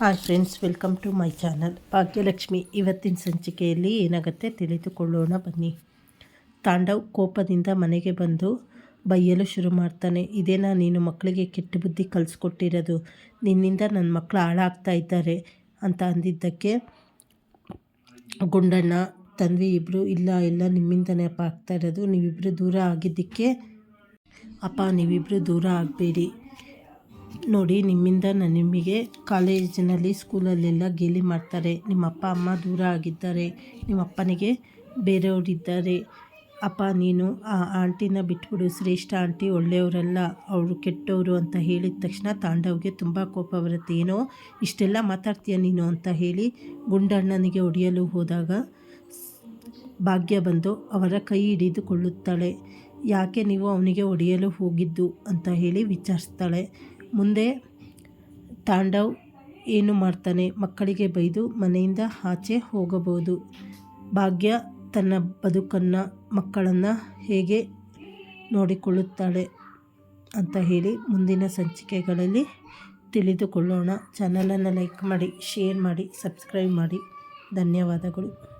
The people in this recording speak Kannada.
Hi friends, welcome to my channel. Bhagyalakshmi, ಇವತ್ತಿನ ಸಂಚಿಕೆಯಲ್ಲಿ ಏನಾಗುತ್ತೆ ತಿಳಿದುಕೊಳ್ಳೋಣ ಬನ್ನಿ. ತಾಂಡವ್ ಕೋಪದಿಂದ ಮನೆಗೆ ಬಂದು ಬೈಯಲು ಶುರು ಮಾಡ್ತಾನೆ. ಇದೇನಾ, ನೀನು ಮಕ್ಕಳಿಗೆ ಕೆಟ್ಟ ಬುದ್ಧಿ ಕಲಿಸ್ಕೊಟ್ಟಿರೋದು? ನಿನ್ನಿಂದ ನನ್ನ ಮಕ್ಕಳು ಹಾಳಾಗ್ತಾ ಇದ್ದಾರೆ ಅಂತ ಅಂದಿದ್ದಕ್ಕೆ ಗುಂಡಣ್ಣ ತನ್ವಿ ಇಬ್ಬರು ಇಲ್ಲ, ಎಲ್ಲ ನಿಮ್ಮಿಂದನೇ ಅಪ್ಪ ಆಗ್ತಾ ಇರೋದು. ನೀವಿಬ್ಬರು ದೂರ ಆಗಿದ್ದಕ್ಕೆ ಅಪ್ಪ ನೀವಿಬ್ಬರು ದೂರ ಆಗಬೇಡಿ. ನೋಡಿ ನಿಮ್ಮಿಂದ ನಾನು ನಿಮಗೆ ಕಾಲೇಜಿನಲ್ಲಿ ಸ್ಕೂಲಲ್ಲೆಲ್ಲ ಗೇಲಿ ಮಾಡ್ತಾರೆ. ನಿಮ್ಮ ಅಪ್ಪ ಅಮ್ಮ ದೂರ ಆಗಿದ್ದಾರೆ. ನಿಮ್ಮ ಅಪ್ಪನಿಗೆ ಬೇರೆಯವರಿದ್ದಾರೆ. ಅಪ್ಪ, ನೀನು ಆ ಆಂಟಿನ ಬಿಟ್ಬಿಡು. ಶ್ರೇಷ್ಠ ಆಂಟಿ ಒಳ್ಳೆಯವರಲ್ಲ, ಅವರು ಕೆಟ್ಟವರು ಅಂತ ಹೇಳಿದ ತಕ್ಷಣ ತಾಂಡವ್ಗೆ ತುಂಬ ಕೋಪ ಬರುತ್ತೆ. ಏನೋ, ಇಷ್ಟೆಲ್ಲ ಮಾತಾಡ್ತೀಯ ನೀನು ಅಂತ ಹೇಳಿ ಗುಂಡಣ್ಣನಿಗೆ ಹೊಡೆಯಲು ಹೋದಾಗ ಭಾಗ್ಯ ಬಂದು ಅವರ ಕೈ ಹಿಡಿದುಕೊಳ್ಳುತ್ತಾಳೆ. ಯಾಕೆ ನೀವು ಅವನಿಗೆ ಹೊಡೆಯಲು ಹೋಗಿದ್ದು ಅಂತ ಹೇಳಿ ವಿಚಾರಿಸ್ತಾಳೆ. ಮುಂದೆ ತಾಂಡವ್ ಏನು ಮಾಡ್ತಾನೆ? ಮಕ್ಕಳಿಗೆ ಬೈದು ಮನೆಯಿಂದ ಆಚೆ ಹೋಗಬಹುದು. ಭಾಗ್ಯ ತನ್ನ ಬದುಕನ್ನು, ಮಕ್ಕಳನ್ನು ಹೇಗೆ ನೋಡಿಕೊಳ್ಳುತ್ತಾಳೆ ಅಂತ ಹೇಳಿ ಮುಂದಿನ ಸಂಚಿಕೆಗಳಲ್ಲಿ ತಿಳಿದುಕೊಳ್ಳೋಣ. ಚಾನಲನ್ನು ಲೈಕ್ ಮಾಡಿ, ಶೇರ್ ಮಾಡಿ, ಸಬ್ಸ್ಕ್ರೈಬ್ ಮಾಡಿ. ಧನ್ಯವಾದಗಳು.